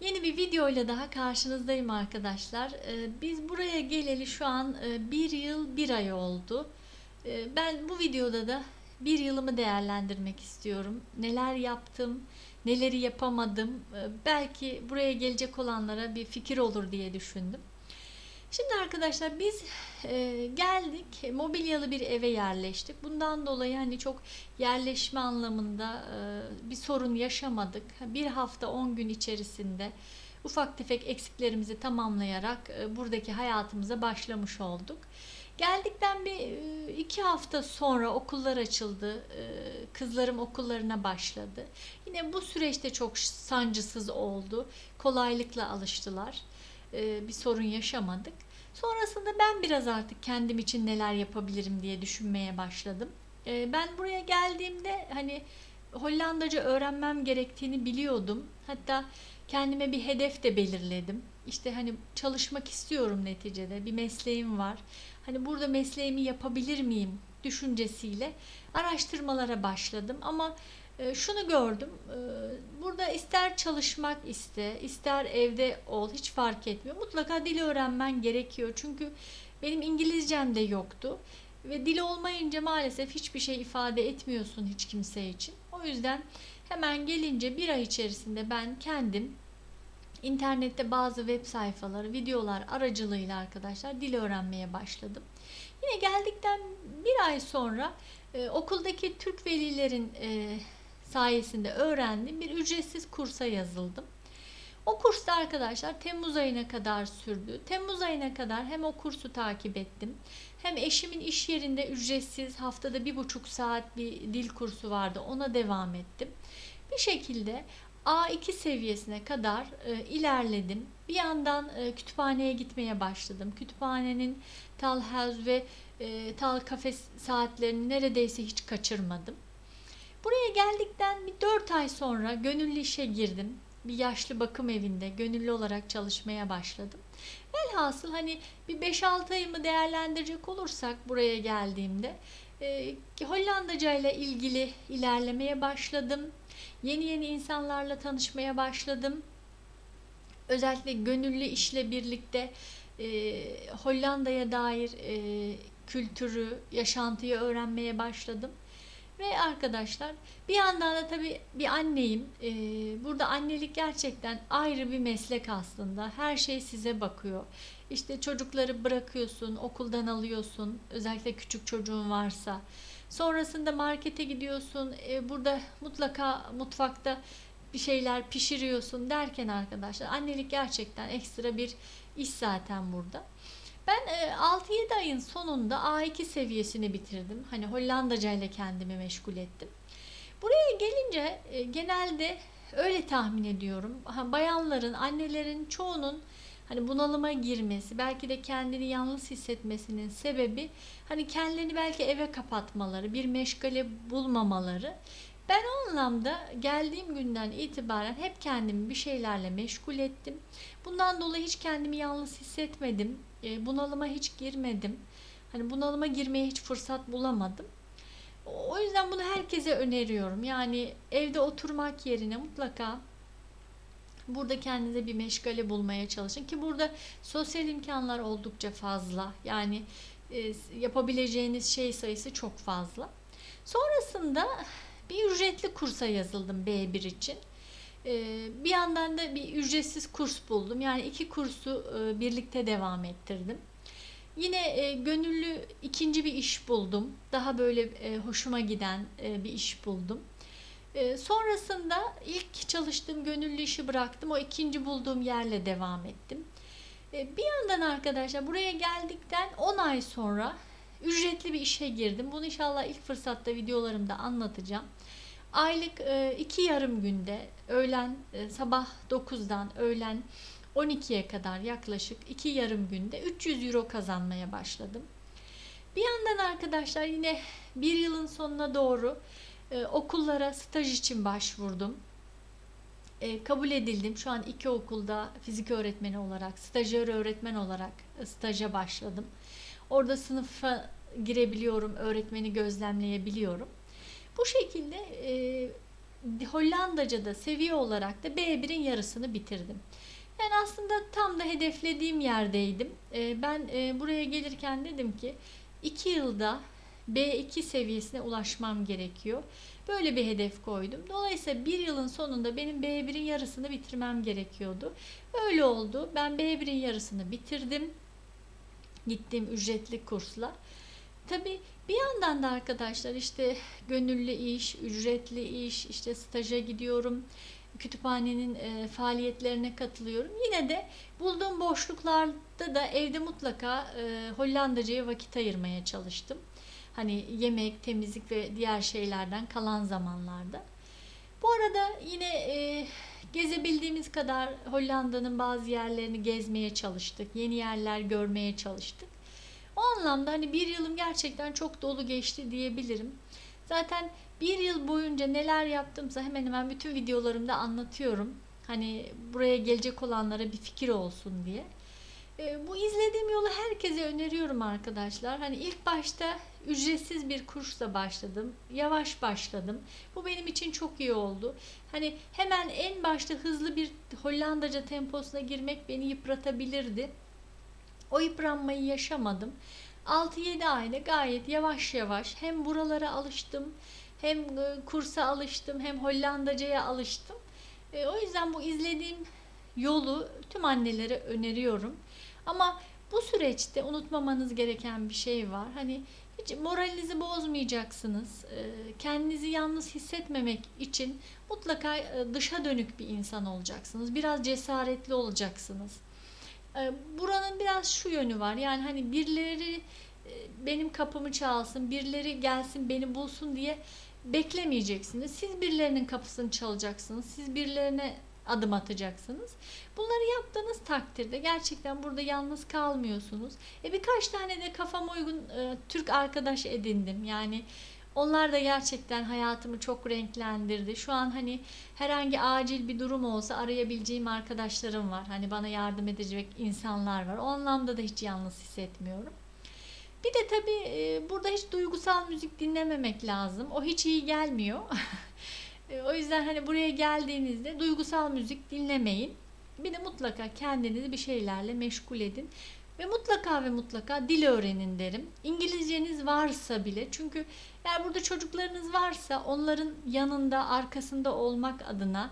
Yeni bir videoyla daha karşınızdayım arkadaşlar. Ee, Biz buraya geleli şu an e, bir yıl bir ay oldu. Ee, Ben bu videoda da bir yılımı değerlendirmek istiyorum. Neler yaptım, neleri yapamadım. Ee, Belki buraya gelecek olanlara bir fikir olur diye düşündüm. Şimdi arkadaşlar biz e, geldik mobilyalı bir eve yerleştik. Bundan dolayı hani çok yerleşme anlamında e, bir sorun yaşamadık. Bir hafta 10 gün içerisinde ufak tefek eksiklerimizi tamamlayarak e, buradaki hayatımıza başlamış olduk. Geldikten bir e, iki hafta sonra okullar açıldı. E, Kızlarım okullarına başladı. Yine bu süreçte çok sancısız oldu. Kolaylıkla alıştılar. E, Bir sorun yaşamadık. Sonrasında ben biraz artık kendim için neler yapabilirim diye düşünmeye başladım. E, Ben buraya geldiğimde hani Hollandaca öğrenmem gerektiğini biliyordum. Hatta kendime bir hedef de belirledim. İşte hani çalışmak istiyorum neticede. Bir mesleğim var. Hani burada mesleğimi yapabilir miyim düşüncesiyle araştırmalara başladım ama e, şunu gördüm. e, Burada ister çalışmak iste, ister evde ol hiç fark etmiyor. Mutlaka dil öğrenmen gerekiyor. Çünkü benim İngilizcem de yoktu. Ve dil olmayınca maalesef hiçbir şey ifade etmiyorsun hiç kimse için. O yüzden hemen gelince bir ay içerisinde ben kendim internette bazı web sayfaları, videolar aracılığıyla arkadaşlar dil öğrenmeye başladım. Yine geldikten bir ay sonra e, okuldaki Türk velilerin e, sayesinde öğrendiğim bir ücretsiz kursa yazıldım. O kursta arkadaşlar Temmuz ayına kadar sürdü. Temmuz ayına kadar hem o kursu takip ettim hem eşimin iş yerinde ücretsiz haftada bir buçuk saat bir dil kursu vardı ona devam ettim. Bir şekilde A2 seviyesine kadar e, ilerledim. Bir yandan e, kütüphaneye gitmeye başladım. Kütüphanenin Talhouse ve e, Tal Kafe saatlerini neredeyse hiç kaçırmadım. Buraya geldikten bir 4 ay sonra gönüllü işe girdim. Bir yaşlı bakım evinde gönüllü olarak çalışmaya başladım. Velhasıl hani bir 5-6 ayımı değerlendirecek olursak buraya geldiğimde e, Hollandaca ile ilgili ilerlemeye başladım. Yeni yeni insanlarla tanışmaya başladım. Özellikle gönüllü işle birlikte e, Hollanda'ya dair e, kültürü, yaşantıyı öğrenmeye başladım. Ve arkadaşlar bir yandan da tabii bir anneyim. Ee, burada annelik gerçekten ayrı bir meslek aslında. Her şey size bakıyor. İşte çocukları bırakıyorsun, okuldan alıyorsun. Özellikle küçük çocuğun varsa. Sonrasında markete gidiyorsun. Ee, burada mutlaka mutfakta bir şeyler pişiriyorsun derken arkadaşlar annelik gerçekten ekstra bir iş zaten burada. Ben e, 6-7 ayın sonunda A2 seviyesini bitirdim. Hani Hollandaca ile kendimi meşgul ettim. Buraya gelince e, genelde öyle tahmin ediyorum. Bayanların, annelerin çoğunun hani bunalıma girmesi, belki de kendini yalnız hissetmesinin sebebi hani kendilerini belki eve kapatmaları, bir meşgale bulmamaları. Ben o anlamda geldiğim günden itibaren hep kendimi bir şeylerle meşgul ettim. Bundan dolayı hiç kendimi yalnız hissetmedim. E, bunalıma hiç girmedim. Hani bunalıma girmeye hiç fırsat bulamadım. O yüzden bunu herkese öneriyorum. Yani evde oturmak yerine mutlaka burada kendinize bir meşgale bulmaya çalışın ki burada sosyal imkanlar oldukça fazla. Yani e, yapabileceğiniz şey sayısı çok fazla. Sonrasında bir ücretli kursa yazıldım B1 için. Ee, bir yandan da bir ücretsiz kurs buldum. Yani iki kursu e, birlikte devam ettirdim. Yine e, gönüllü ikinci bir iş buldum. Daha böyle e, hoşuma giden bir iş buldum. Sonrasında ilk çalıştığım gönüllü işi bıraktım. O ikinci bulduğum yerle devam ettim. Bir yandan arkadaşlar buraya geldikten 10 ay sonra ücretli bir işe girdim. Bunu inşallah ilk fırsatta videolarımda anlatacağım. Aylık e, iki yarım günde öğlen e, sabah 9'dan öğlen 12'ye kadar yaklaşık iki yarım günde 300 euro kazanmaya başladım. Bir yandan arkadaşlar yine bir yılın sonuna doğru e, okullara staj için başvurdum. kabul edildim. Şu an iki okulda fizik öğretmeni olarak, stajyer öğretmen olarak staja başladım. Orada sınıfa girebiliyorum, öğretmeni gözlemleyebiliyorum. Bu şekilde e, Hollandaca'da seviye olarak da B1'in yarısını bitirdim. Yani aslında tam da hedeflediğim yerdeydim. Ee, ben e, buraya gelirken dedim ki 2 yılda B2 seviyesine ulaşmam gerekiyor. Böyle bir hedef koydum. Dolayısıyla bir yılın sonunda benim B1'in yarısını bitirmem gerekiyordu. Öyle oldu. Ben B1'in yarısını bitirdim. Gittiğim ücretli kursla. Tabii bir yandan da arkadaşlar işte gönüllü iş, ücretli iş, işte staja gidiyorum, kütüphanenin e, faaliyetlerine katılıyorum. Yine de bulduğum boşluklarda da evde mutlaka e, Hollandaca'ya vakit ayırmaya çalıştım. Hani yemek, temizlik ve diğer şeylerden kalan zamanlarda. Bu arada yine e, gezebildiğimiz kadar Hollanda'nın bazı yerlerini gezmeye çalıştık. Yeni yerler görmeye çalıştık. Anlamda hani bir yılım gerçekten çok dolu geçti diyebilirim. Zaten bir yıl boyunca neler yaptımsa hemen hemen bütün videolarımda anlatıyorum. Hani buraya gelecek olanlara bir fikir olsun diye. E, bu izlediğim yolu herkese öneriyorum arkadaşlar. Hani ilk başta ücretsiz bir kursla başladım. Yavaş başladım. Bu benim için çok iyi oldu. Hani hemen en başta hızlı bir Hollandaca temposuna girmek beni yıpratabilirdi. O yıpranmayı yaşamadım. 6-7 ayda gayet yavaş yavaş hem buralara alıştım, hem e, kursa alıştım, hem Hollandaca'ya alıştım. E, o yüzden bu izlediğim yolu tüm annelere öneriyorum. Ama bu süreçte unutmamanız gereken bir şey var. Hani hiç moralinizi bozmayacaksınız. E, kendinizi yalnız hissetmemek için mutlaka dışa dönük bir insan olacaksınız. Biraz cesaretli olacaksınız. Buranın biraz şu yönü var. Yani hani birileri benim kapımı çalsın, birileri gelsin beni bulsun diye beklemeyeceksiniz. Siz birilerinin kapısını çalacaksınız. Siz birilerine adım atacaksınız. Bunları yaptığınız takdirde gerçekten burada yalnız kalmıyorsunuz. E birkaç tane de kafama uygun e, Türk arkadaş edindim. Yani onlar da gerçekten hayatımı çok renklendirdi. Şu an hani herhangi acil bir durum olsa arayabileceğim arkadaşlarım var. Hani bana yardım edecek insanlar var. O anlamda da hiç yalnız hissetmiyorum. Bir de tabii e, burada hiç duygusal müzik dinlememek lazım. O hiç iyi gelmiyor. E, o yüzden hani buraya geldiğinizde duygusal müzik dinlemeyin. Bir de mutlaka kendinizi bir şeylerle meşgul edin. Ve mutlaka ve mutlaka dil öğrenin derim. İngilizceniz varsa bile çünkü eğer burada çocuklarınız varsa onların yanında arkasında olmak adına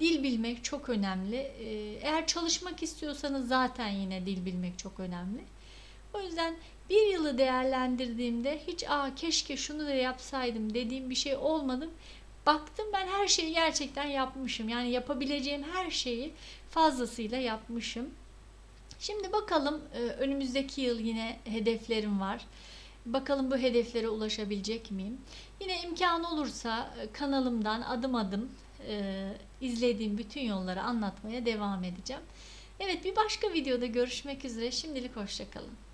dil bilmek çok önemli. E, eğer çalışmak istiyorsanız zaten yine dil bilmek çok önemli. O yüzden bir yılı değerlendirdiğimde hiç aa keşke şunu da yapsaydım dediğim bir şey olmadı. Baktım ben her şeyi gerçekten yapmışım. Yani yapabileceğim her şeyi fazlasıyla yapmışım. Şimdi bakalım e, önümüzdeki yıl yine hedeflerim var. Bakalım bu hedeflere ulaşabilecek miyim? Yine imkan olursa e, kanalımdan adım adım e, izlediğim bütün yolları anlatmaya devam edeceğim. Evet bir başka videoda görüşmek üzere. Şimdilik hoşçakalın.